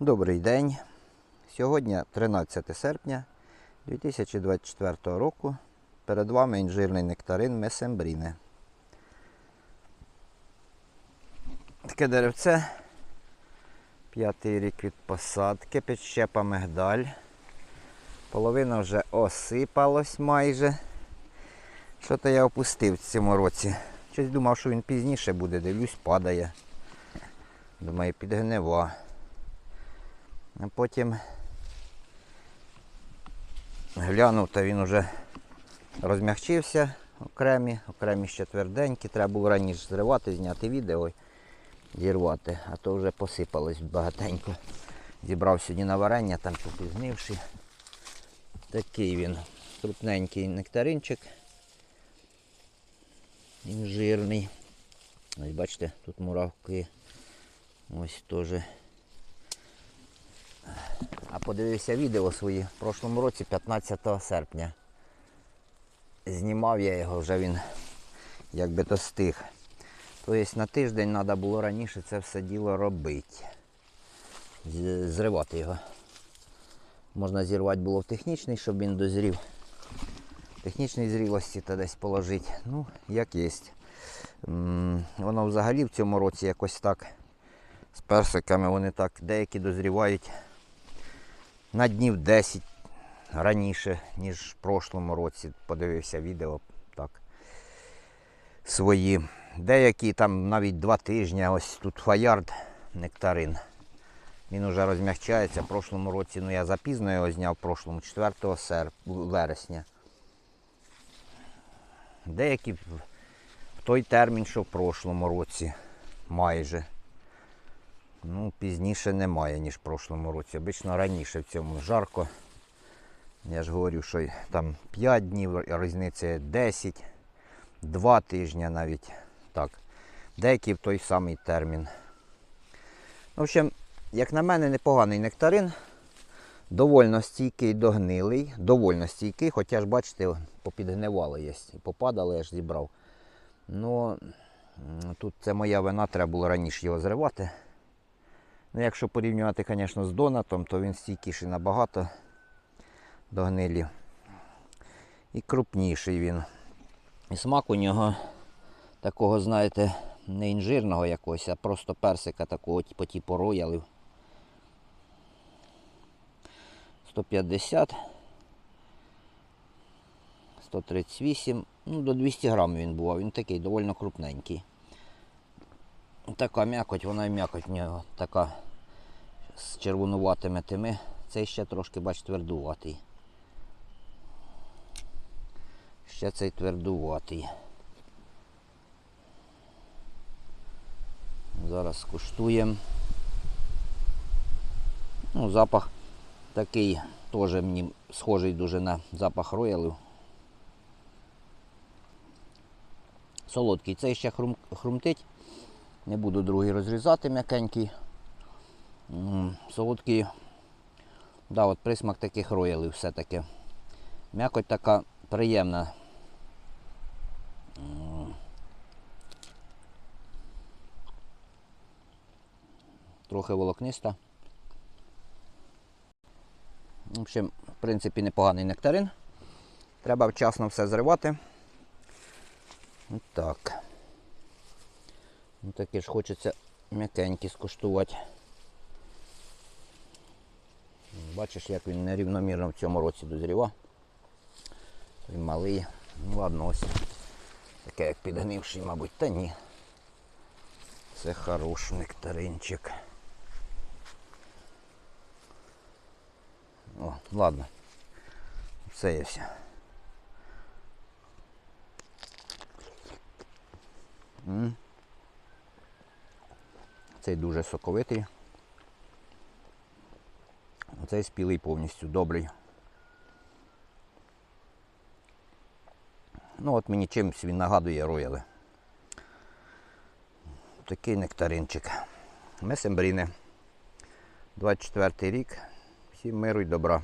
Добрий день. Сьогодні 13 серпня 2024 року. Перед вами інжирний нектарин Месембріне. Таке деревце. П'ятий рік від посадки, підщепа мигдаль. Половина вже осипалась майже. Що то я опустив в цьому році. Щось думав, що він пізніше буде, дивлюсь, падає. Думаю, підгнива. Потім глянув, та він уже розмягчився окремі, окремі ще тверденькі. Треба було раніше зривати, зняти відео і зірвати, а то вже посипалось багатенько. Зібрав сьогодні на варення, там попізнивши. Такий він крупненький нектаринчик. Інжирний. Ось бачите, тут муравки. Ось теж. Подивився відео свої в прошлому році, 15 серпня. Знімав я його, вже він якби достиг. Тобто на тиждень треба було раніше це все діло робити. Зривати його. Можна зірвати було в технічний, щоб він дозрів. Технічній зрілості та десь положити. Ну, як є. Воно взагалі в цьому році якось так з персиками вони так деякі дозрівають на днів 10 раніше, ніж в прошлому році. Подивився відео так. Свої. Деякі там навіть два тижні, ось тут фаярд нектарин. Він вже розмягчається. В прошлому році, ну я запізно його зняв, в прошлому 4 серп... вересня. Деякі в той термін, що в прошлому році майже. Ну, пізніше немає, ніж в прошлому році. Обично раніше в цьому жарко. Я ж говорю, що там 5 днів, різниця 10, 2 тижні навіть. Так. Деякі в той самий термін. В общем, як на мене, непоганий нектарин. Довольно стійкий, догнилий, довольно стійкий, хоча ж, бачите, попідгнивали є. Попадали, я ж зібрав. Ну, тут це моя вина, треба було раніше його зривати. Ну, якщо порівнювати, звісно, з донатом, то він стійкіший набагато до гнилі. І крупніший він. І смак у нього такого, знаєте, не інжирного якогось, а просто персика такого по типу роялів. 150, 138, ну до 200 грам він був, він такий доволі крупненький. Така м'якоть, вона і м'якоть в нього така з червонуватими тими. Цей ще трошки, бач, твердуватий. Ще цей твердуватий. Зараз скуштуємо. Ну, запах такий теж мені схожий дуже на запах роялів. Солодкий. Цей ще хрум, хрумтить. Не буду другий розрізати м'якенький. Солодкий. Да, от присмак таких роялів все-таки. М'якоть така приємна. Трохи волокниста. В общем, в принципі, непоганий нектарин. Треба вчасно все зривати. Так. Ну, таке ж хочеться м'якенькі скуштувати. Бачиш, як він нерівномірно в цьому році дозрівав. Той малий. Ну ладно, ось. Таке як підгнивший, мабуть, та ні. Це хороший нектаринчик. О, ладно. Все є все. М. Цей дуже соковитий. Оцей спілий повністю добрий. Ну от мені чимось він нагадує рояли. Такий нектаринчик. Месембріне. 24 рік. Всім миру й добра.